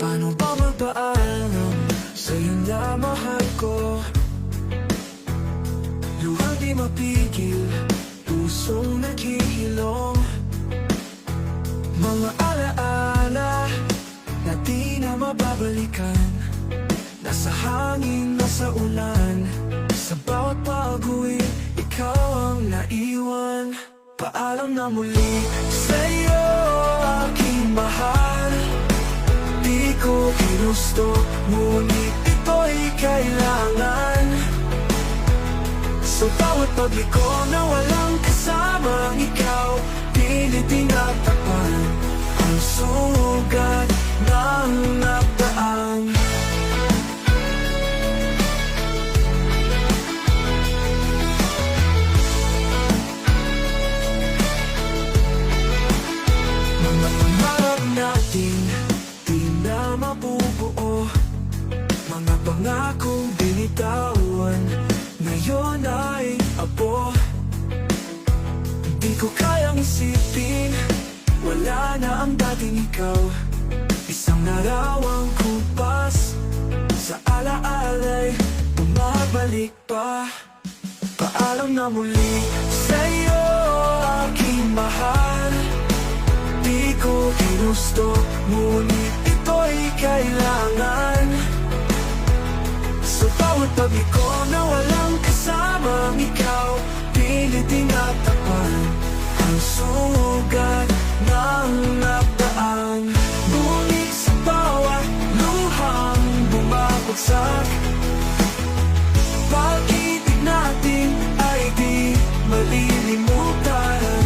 Paano ba magpaalam sa'yo na mahal ko? Luhang di mapigil, pusong naghihilom. Mga alaala na di na mababalikan. Nasa hangin, nasa ulan Paalam na muli. Sa'yo, aking mahal. Di ko ginusto, ngunit ito'y kailangan. Sa bawat pagliko na walang kasamang ikaw Pilit tinatakpan ang sugat pangakong binitawan Ngayon ay abo Di ko kayang isipin Wala na ang dating ikaw. Isang narawang kupas Sa alaala'y Bumabalik pa. Paalam na muli Sa'yo aking mahal. Di ko ginusto Ngunit ito'y kailangan Bawat pagliko na walang kasamang ikaw Pilit tinatakpan Ang sugat ng nagdaan. Ngunit sa bawat luhang bumabagsak Pag-ibig natin ay di malilimutan.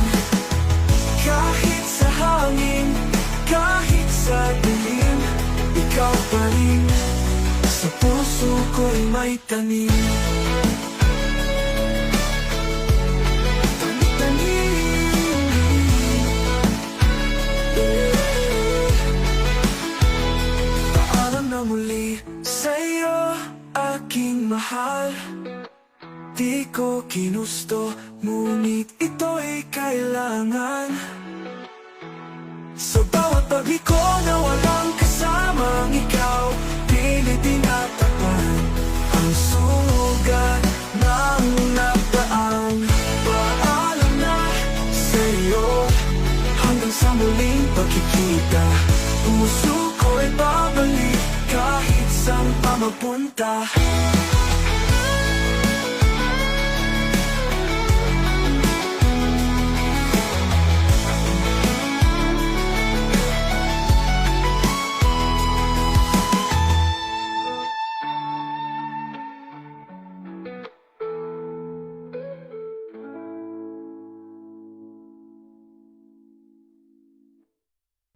Kahit sa hangin, kahit sa dilim Ikaw pa rin puso ko'y may tanim. Paalam na muli sa'yo, aking mahal. Di ko kinusto, ngunit ito'y kailangan muling pagkikita. Puso ko'y babalik kahit saan pa mapunta